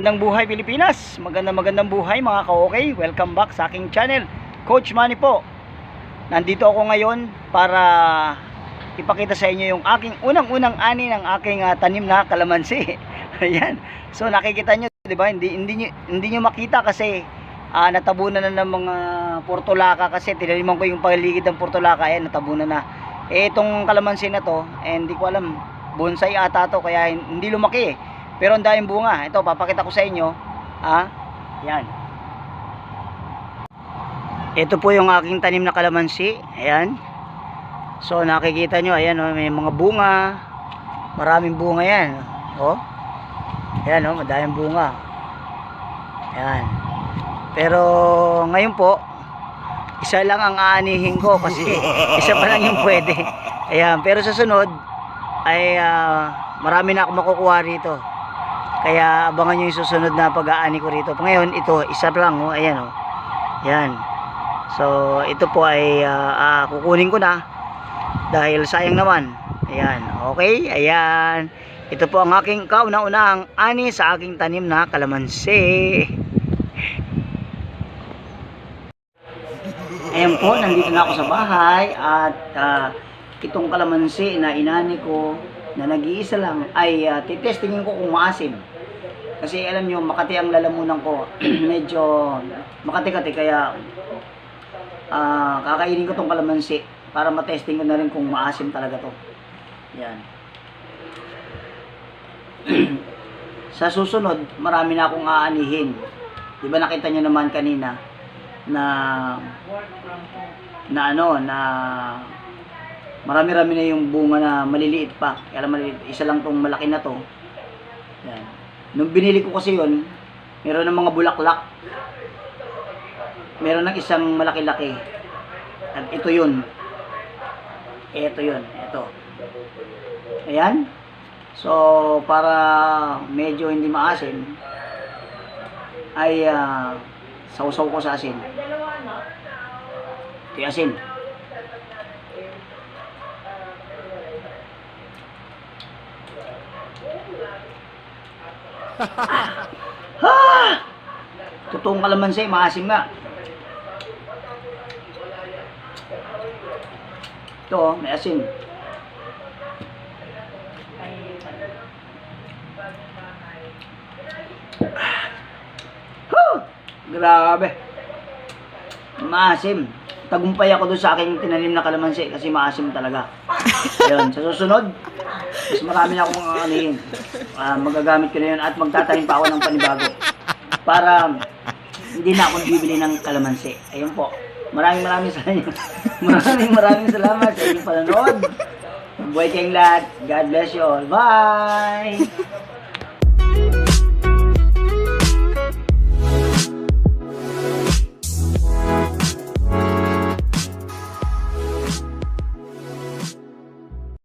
Magandang buhay Pilipinas. Magandang magandang buhay mga ka-okay. Welcome back sa aking channel. Coach Manny po. Nandito ako ngayon para ipakita sa inyo yung aking unang-unang ani ng aking ah, tanim na kalamansi. Ayan. So nakikita nyo, 'di ba? Hindi hindi nyo, hindi nyo makita kasi ah, natabunan na ng mga portulaka kasi tinaniman ko yung paligid ng portulaka ayan natabunan na. Eh itong kalamansi na to, eh, hindi ko alam bonsai ata to kaya hindi lumaki eh. Pero ang daming bunga. Ito, papakita ko sa inyo. Ah, yan. Ito po yung aking tanim na kalamansi. Ayan. So, nakikita nyo, ayan, oh, may mga bunga. Maraming bunga yan. Oh. Ayan, oh, madaming bunga. Ayan. Pero, ngayon po, isa lang ang aanihin ko kasi isa pa lang yung pwede. Ayan, pero sa sunod, ay ah, marami na ako makukuha rito. Kaya abangan nyo yung susunod na pag-aani ko rito. Ngayon, ito, isa lang, oh, ayan, oh. Yan. So, ito po ay ah, ah, kukunin ko na dahil sayang naman. Ayan, okay, ayan. Ito po ang aking kauna-unahang ani sa aking tanim na kalamansi. Ayan po, nandito na ako sa bahay at ah, itong kalamansi na inani ko na nag-iisa lang ay uh, titestingin ko kung maasim. Kasi alam nyo, makati ang lalamunan ko. Medyo makati-kati kaya ah, kakainin ko tong kalamansi para matesting ko na rin kung maasim talaga to. Yan. sa susunod, marami na akong aanihin. Di ba nakita nyo naman kanina na na ano, na marami-rami na yung bunga na maliliit pa. Kaya lang maliliit, isa lang tong malaki na to. Yan. Nung binili ko kasi yun, meron ng mga bulaklak. Meron ng isang malaki-laki. At ito yun. Ito yun. Ito. Ayan. So, para medyo hindi maasim, ay ah, sausaw ko sa asin. Ito asin. Ah! Totoong kalamansi, maasim nga. Ito, oh, may asin. Huh! Grabe. Maasim. Tagumpay ako doon sa aking tinanim na kalamansi kasi maasim talaga. Ayun, sa susunod, mas marami na akong anihin. Ah, magagamit ko na yun at magtatanim pa ako ng panibago. Para hindi na ako bibili ng kalamansi. Ayun po. Maraming maraming sa inyo. maraming maraming salamat sa inyong panonood. Buhay kayong lahat. God bless you all. Bye!